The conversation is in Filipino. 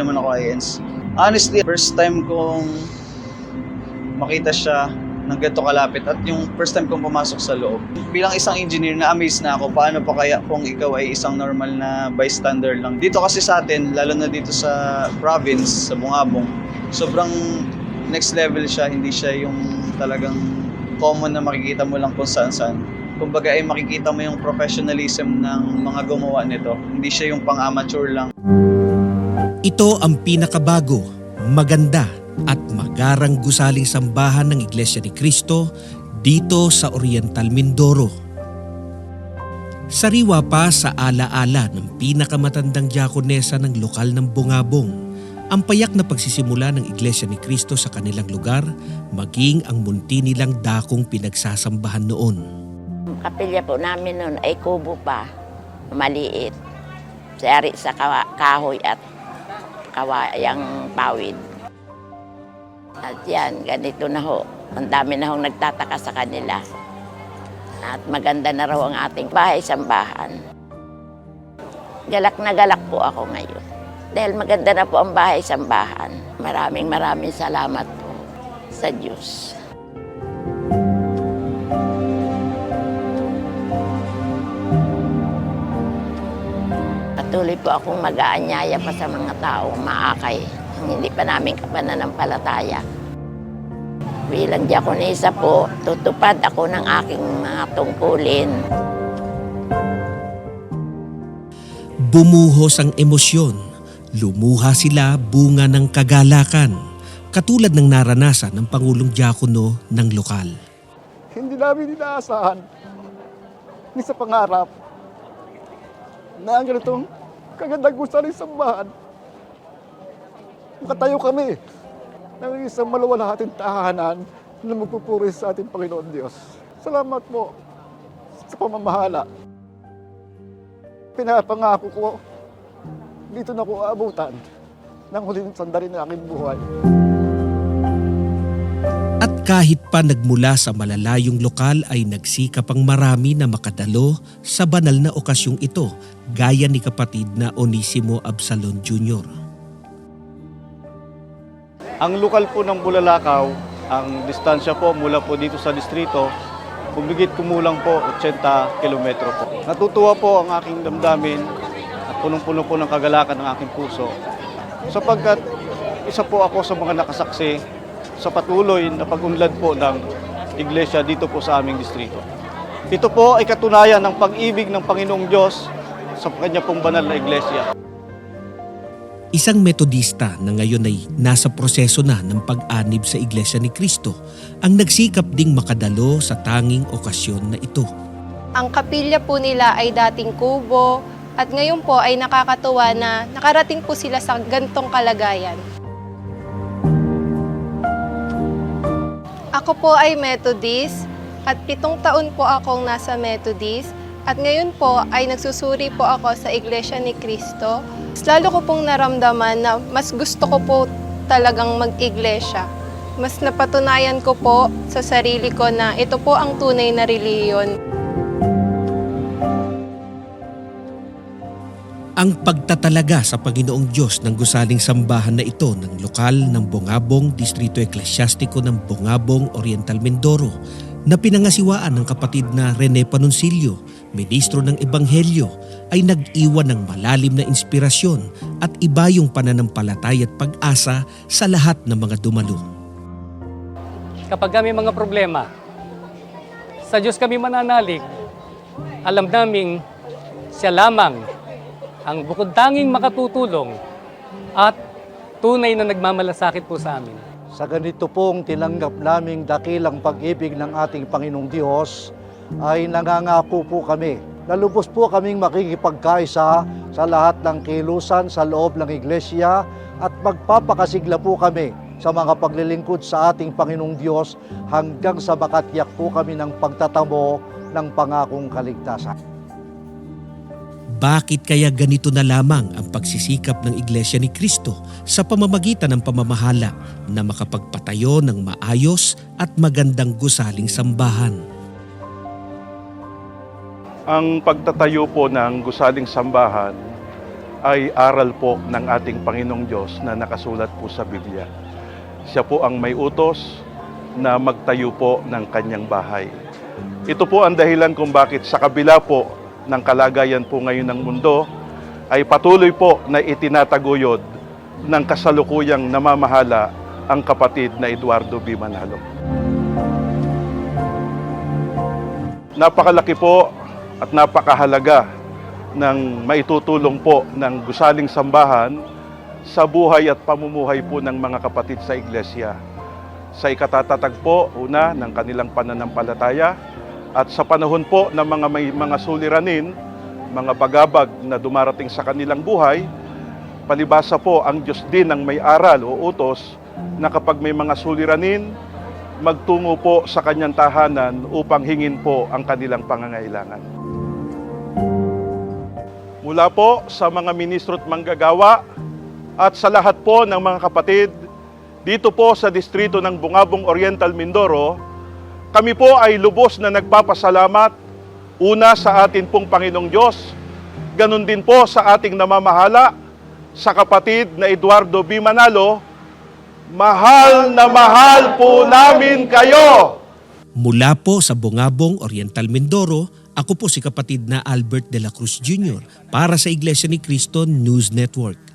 naman ako INC. Honestly, first time kong makita siya ng ganito kalapit at yung first time kong pumasok sa loob. Bilang isang engineer, na-amaze na ako paano pa kaya kung ikaw ay isang normal na bystander lang. Dito kasi sa atin, lalo na dito sa province, sa Bungabong, sobrang next level siya, hindi siya yung talagang common na makikita mo lang kung saan saan. Kumbaga ay makikita mo yung professionalism ng mga gumawa nito. Hindi siya yung pang-amateur lang. Ito ang pinakabago, maganda at magarang gusaling sambahan ng Iglesia ni Cristo dito sa Oriental Mindoro. Sariwa pa sa alaala ng pinakamatandang diakonesa ng lokal ng Bungabong, ang payak na pagsisimula ng Iglesia ni Cristo sa kanilang lugar, maging ang munti nilang dakong pinagsasambahan noon. Kapilya po namin noon ay kubo pa, maliit. Sari sa kahoy at kawayang pawid. At yan, ganito na ho. Ang dami na hong nagtataka sa kanila. At maganda na raw ang ating bahay-sambahan. Galak na galak po ako ngayon. Dahil maganda na po ang bahay-sambahan. Maraming maraming salamat po sa Diyos. Patuloy po akong mag-aanyaya pa sa mga tao maakay ang hindi pa namin kapananampalataya. Bilang diakonisa po, tutupad ako ng aking mga tungkulin. Bumuhos ang emosyon, lumuha sila bunga ng kagalakan, katulad ng naranasan ng Pangulong Diakono ng lokal. Hindi namin inaasahan ni sa pangarap na ang ganitong kagandang gusaling sambahan. Makatayo kami ng isang malawalahating tahanan na magpupuri sa ating Panginoon Diyos. Salamat po sa pamamahala. Pinapangako ko, dito na ko aabutan ng huling sandali ng aking buhay. At kahit pa nagmula sa malalayong lokal ay nagsikap ang marami na makadalo sa banal na okasyong ito, gaya ni kapatid na Onisimo Absalon Jr. Ang lokal po ng Bulalakaw, ang distansya po mula po dito sa distrito, kumigit kumulang po 80 kilometro po. Natutuwa po ang aking damdamin at punong-puno po ng kagalakan ng aking puso sapagkat isa po ako sa mga nakasaksi sa patuloy na pag-unlad po ng iglesia dito po sa aming distrito. Ito po ay katunayan ng pag-ibig ng Panginoong Diyos sa kanya pong banal na iglesia. Isang metodista na ngayon ay nasa proseso na ng pag-anib sa Iglesia ni Cristo ang nagsikap ding makadalo sa tanging okasyon na ito. Ang kapilya po nila ay dating kubo at ngayon po ay nakakatuwa na nakarating po sila sa gantong kalagayan. Ako po ay Methodist at pitong taon po akong nasa Methodist at ngayon po ay nagsusuri po ako sa Iglesia ni Cristo. Mas Lalo ko pong naramdaman na mas gusto ko po talagang mag-iglesia. Mas napatunayan ko po sa sarili ko na ito po ang tunay na reliyon. Ang pagtatalaga sa Panginoong Diyos ng gusaling sambahan na ito ng lokal ng Bungabong Distrito Eklesyastiko ng Bungabong Oriental Mindoro na pinangasiwaan ng kapatid na Rene Panuncilio, ministro ng Ebanghelyo, ay nag-iwan ng malalim na inspirasyon at iba yung pananampalatay at pag-asa sa lahat ng mga dumalo. kapag kami mga problema, sa Diyos kami mananalig, alam naming siya lamang ang bukod tanging makatutulong at tunay na nagmamalasakit po sa amin. Sa ganito pong tinanggap naming dakilang pag-ibig ng ating Panginoong Diyos, ay nangangako po kami na po kaming makikipagkaisa sa lahat ng kilusan sa loob ng iglesia at magpapakasigla po kami sa mga paglilingkod sa ating Panginoong Diyos hanggang sa makatiyak po kami ng pagtatamo ng pangakong kaligtasan. Bakit kaya ganito na lamang ang pagsisikap ng Iglesia ni Cristo sa pamamagitan ng pamamahala na makapagpatayo ng maayos at magandang gusaling sambahan? Ang pagtatayo po ng gusaling sambahan ay aral po ng ating Panginoong Diyos na nakasulat po sa Biblia. Siya po ang may utos na magtayo po ng kanyang bahay. Ito po ang dahilan kung bakit sa kabila po ng kalagayan po ngayon ng mundo ay patuloy po na itinataguyod ng kasalukuyang namamahala ang kapatid na Eduardo B. Manalo. Napakalaki po at napakahalaga ng maitutulong po ng gusaling sambahan sa buhay at pamumuhay po ng mga kapatid sa iglesia. Sa ikatatatag po, una, ng kanilang pananampalataya at sa panahon po ng mga may mga suliranin, mga bagabag na dumarating sa kanilang buhay, palibasa po ang Diyos din ang may aral o utos na kapag may mga suliranin, magtungo po sa kanyang tahanan upang hingin po ang kanilang pangangailangan. Mula po sa mga ministro at manggagawa at sa lahat po ng mga kapatid dito po sa distrito ng Bungabong Oriental Mindoro, kami po ay lubos na nagpapasalamat una sa atin pong Panginoong Diyos, ganun din po sa ating namamahala sa kapatid na Eduardo B. Manalo, mahal na mahal po namin kayo! Mula po sa Bungabong Oriental Mindoro, ako po si kapatid na Albert de la Cruz Jr. para sa Iglesia ni Cristo News Network.